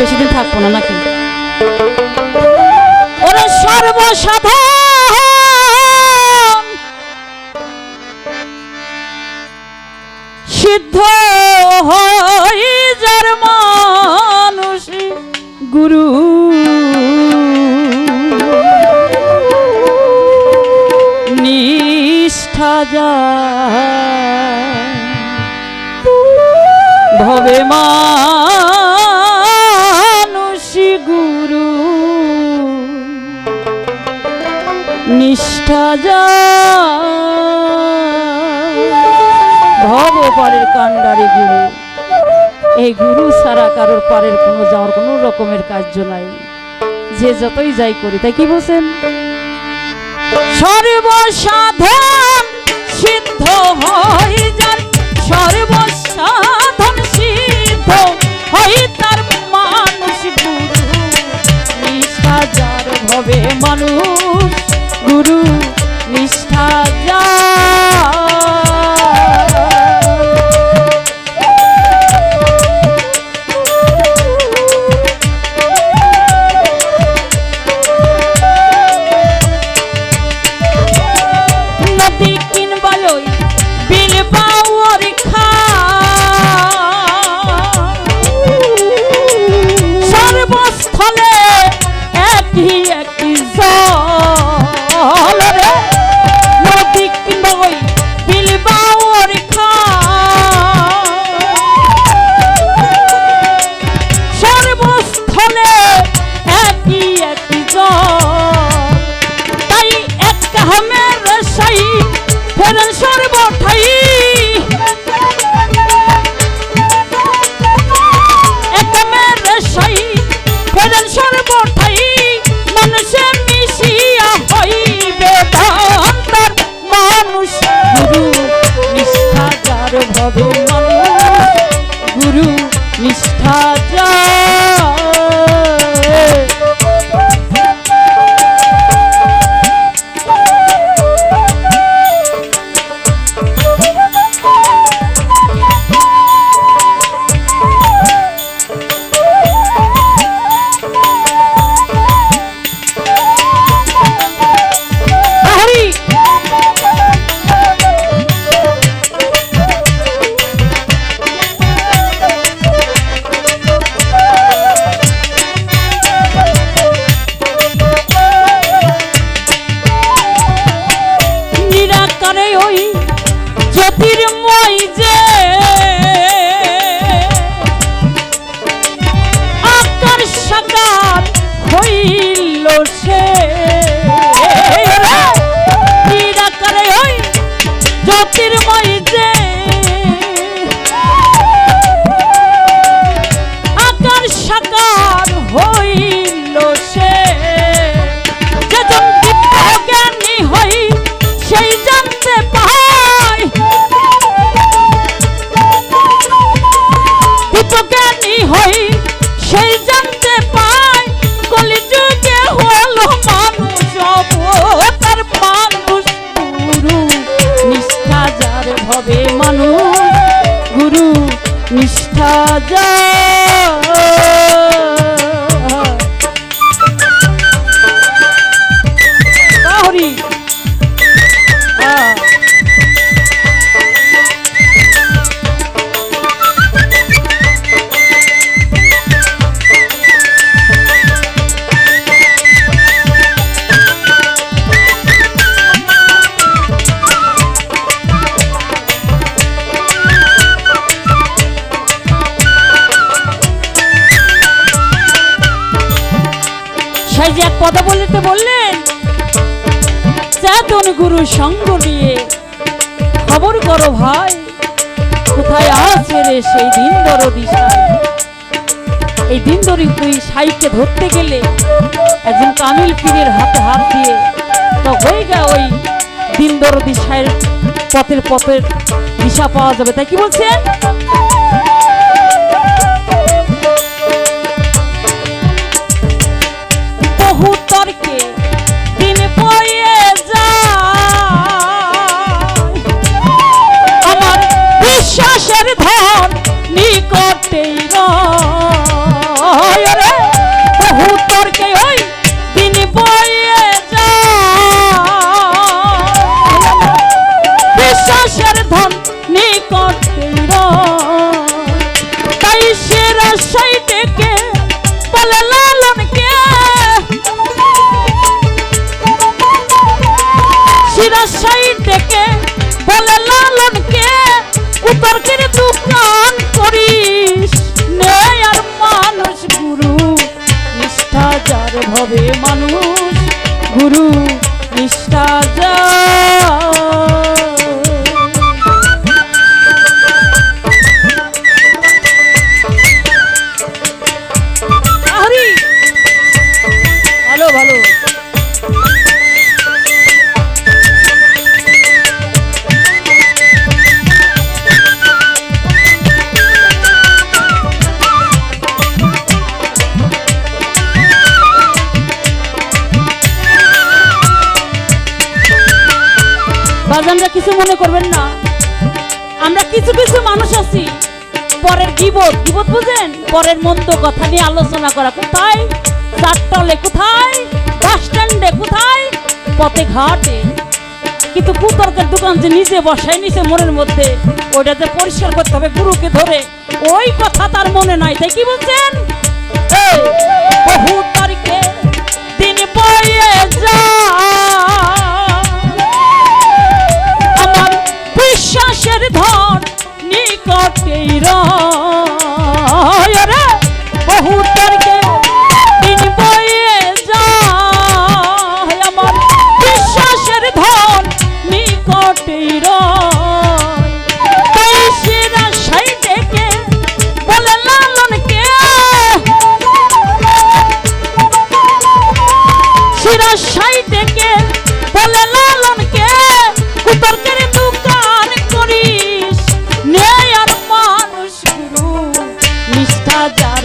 বেশি দিন থাকব না নাকি? ওরে সর্বসাধারণ! সিদ্ধ হই যার মানুষ গুরু। নিষ্ঠা যায়। ভবে মানুষ পারের কাণ্ডারি গুরু। এই গুরু ছাড়া কারোর পারের কোনো যাওয়ার কোনো রকমের কার্য নাই। যে যতই যাই করি, তাই কি বলছেন? সর্বসাধন সিদ্ধ হই যার, সর্বসাধন সিদ্ধ তার মানুষ গুরু। মানুষ গুরু হই সেই জানতে পায় কলিযুগে হলো মানুষ, অবতার মানুষ, গুরু নিষ্ঠা যার মানুষ, গুরু নিষ্ঠা সেই যে এক কথা বলতে বললেন, চেতন গুরু সঙ্গ নিয়ে, খবর করো ভাই, কোথায় আছে রে সেই দিন দিশায় এই দিন ধরে তুই সাইকে ধরতে গেলে, একজন কামিল পীরের হাতে হাত দিয়ে, তো হয়ে গা ওই দিন দরদি সাইয়ের পথের পথের দিশা পাওয়া যাবে, তাই কি বলছেন? রাজশাহী ডেকে বলে লালনকে রাজশাহী ডেকে বলে লালনকে উত্তর করে বাজানরা কিছু মনে করবেন না। আমরা কিছু কিছু মানুষ আছি। পরের গিবত। গিবত বুঝেন? পরের মন্দ কথা নিয়ে আলোচনা করা। কোথায়? চারটলে কোথায়? বাস স্ট্যান্ডে কোথায়? পথে ঘাটে। কিন্তু কুতর্কের দোকান যে নিজে বসায়, নিচে মনের মধ্যে ওইটাতে পরিষ্কার করতে হবে গুরুকে ধরে, ওই কথা তার মনে নাই। তাই কি বলছেন? বহু তারিখে দিন বয়ে যায়। সেই রা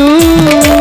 শুরু